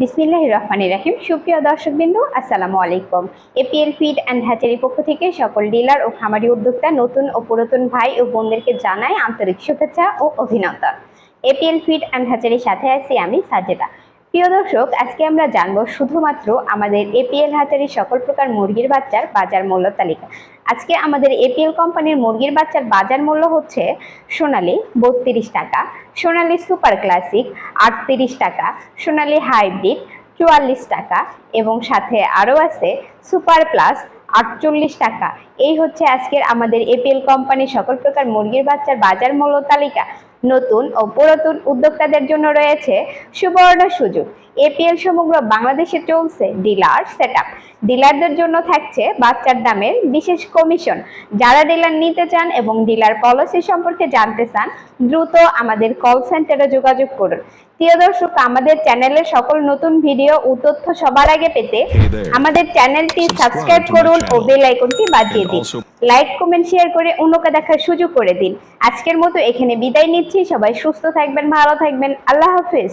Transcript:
বিসমিল্লাহ রহমানির রাহিম। সুপ্রিয় দর্শকবৃন্দ, আসসালামু আলাইকুম। এপিএল ফিড অ্যান্ড হ্যাচারি পক্ষ থেকে সকল ডিলার ও খামারি উদ্যোক্তা, নতুন ও পুরাতন ভাই ও বোনদেরকে জানায় আন্তরিক শুভেচ্ছা ও অভিনন্দন। এপিএল ফিড অ্যান্ড হ্যাচারির সাথে আছি আমি সাজেদা। প্রিয় দর্শক, আজকে আমরা জানব শুধুমাত্র আমাদের এপিএল হ্যাচারির সকল প্রকার মুরগির বাচ্চার বাজার মূল্য তালিকা। আজকে আমাদের এপিএল কোম্পানির মুরগির বাচ্চার বাজার মূল্য হচ্ছে সোনালি বত্রিশ টাকা, সোনালি সুপার ক্লাসিক আটত্রিশ টাকা, সোনালি হাইব্রিড চুয়াল্লিশ টাকা এবং সাথে আরও আছে সুপার প্লাস আটচল্লিশ টাকা। এই হচ্ছে আজকের আমাদের এপিএল কোম্পানির সকল প্রকার মুরগির বাচ্চার বাজার মূল্য তালিকা। নতুন ও পুরাতন উদ্যোক্তাদের জন্য রয়েছে সুবর্ণ সুযোগ। এপিএল সমগ্র বাংলাদেশে চলছে ডিলার সেট ডিলারদের জন্য থাকছে বাচ্চার দামের বিশেষ কমিশন। যারা ডিলার নিতে চান এবং ডিলার পলিসি সম্পর্কে জানতে চান দ্রুত আমাদের কল সেন্টারে যোগাযোগ করুন। প্রিয় দর্শক আমাদের চ্যানেলের সকল নতুন ভিডিও ও তথ্য সবার আগে পেতে আমাদের চ্যানেলটি সাবস্ক্রাইব করুন ও বেল আইকনটি বাজিয়ে দিন। লাইক কমেন্ট শেয়ার করে অন্যকে দেখার সুযোগ করে দিন। আজকের মতো এখানে বিদায় নিচ্ছি। সবাই সুস্থ থাকবেন ভালো থাকবেন। আল্লাহ হাফিজ।